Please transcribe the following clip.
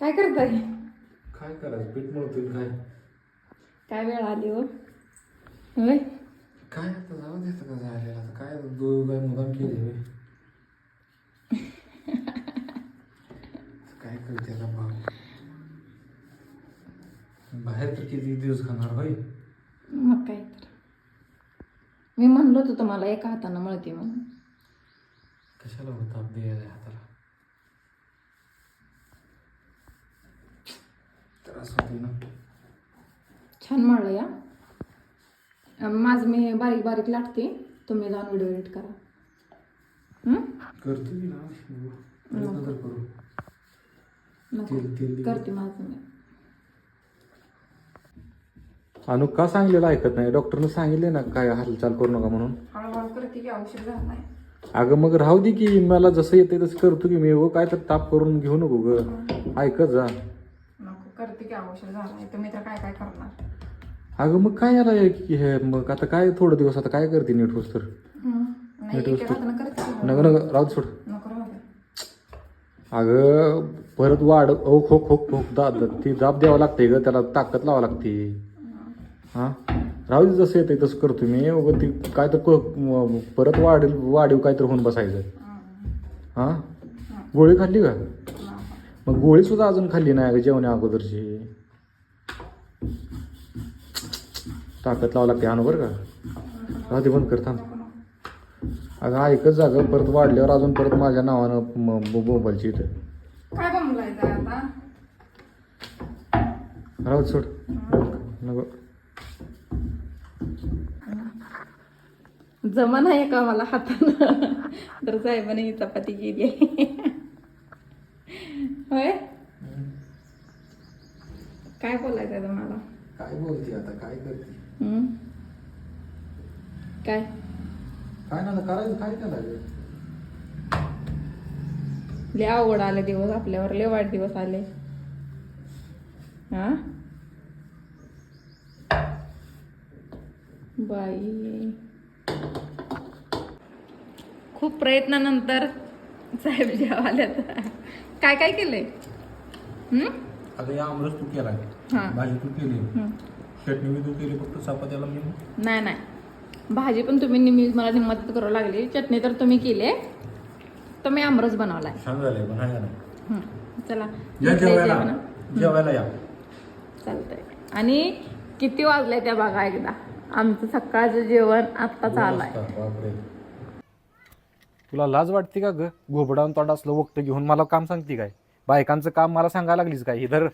काय करताय? काय करायचं? पीठ मळतोय काय? काय वेळ आली हो? होय? काय आता जाऊ देत का झालेलं आता काय दो काय मुदाम केली होय? काय करते आता भाऊ? बाहेर तर किती दिवस खाणार होय? मग काय तर. मी म्हणलो होतो तुम्हाला एका हातानं मळते म्हणून. कशाला होता द्यायला हाताला? होते ना. छान मळलं या. माझं मी बारीक बारीक लाटते. तुम्ही जाऊन व्हिडिओ एडिट करा. हं? करतो. करते माझं मी. अनु का सांगलेलं ऐकत नाही? डॉक्टरनं सांगितले ना काय हालचाल करू नका म्हणून. हळूहळू करते की औषध झालं नाही. अगं मग राहू दे की मला जसं येते तसं करतो की मी. काय तर ताप करून घेऊ नको ग. ऐकत जा. नको करते की औषध झालं नाही तुम्ही तर काय काय करणार अगं मग काय याला हे- की हे मग आता काय थोडं दिवस आता काय करते नीट होस तर. नाही नीट एका वस्तू. हातानं करते की. नग नग राहू दे सोड नको राहू दे. अगं परत वाढ ओ खोक खोक खोक दाब ती दाब द्यावं लागते ग त्याला ताकद लावावं लागते हा राहू दे जसं येते तसं करतो मी उगाच ती काय तर क- म- परत वाढ वाढीव काय तर होऊन बसायचं हं. हा गोळी खाल्ली का. मग गोळी सुद्धा अजून खाल्ली नाही अगं जेवण्या अगोदरची. ताकद लावा लागते आणू बरं का? राहू दे बंद कर थांब. अगं ऐकच जागं परत वाढल्यावर अजून परत माझ्या नावानं मोबाईलची इथं. काय आता? राहू सोड. नको. जमन आहे का मला हातानं? तर साहेबाने ही चपाती केली. होय? काय बोलायचं आहे तुम्हाला? काय बोलते आता? काय करते? काय? काय ना करायचं काय त्याला ग? लय आवड आले दिवस आपल्यावर लय वाईट दिवस आले. हा? बाई. खूप प्रयत्नानंतर साहेब जेवाल्यात काय काय केलंय? या आमरस तू केला हा. भाजी तू केली. चटणी तू केली फक्त चपात्याला मी नाही नाही. भाजी पण तुम्ही निम्मी मला मदत करू लागली. चटणी तर तुम्ही केली तर मी आमरस बनवलाय. छान झालंय पण हाय का नाही? हं. चला. या जेवायला. जेवण. जेवायला या. चालतंय. आणि किती वाजले त्या बघा एकदा. आमचं सकाळचं जेवण आत्ताच आलंय. बापरे. तुला लाज वाटते का ग? घोबडावून तोंड असलं वक्त घेऊन मला काम सांगते काय? बायकांचं काम मला सांगायला लागलीच काय? इधर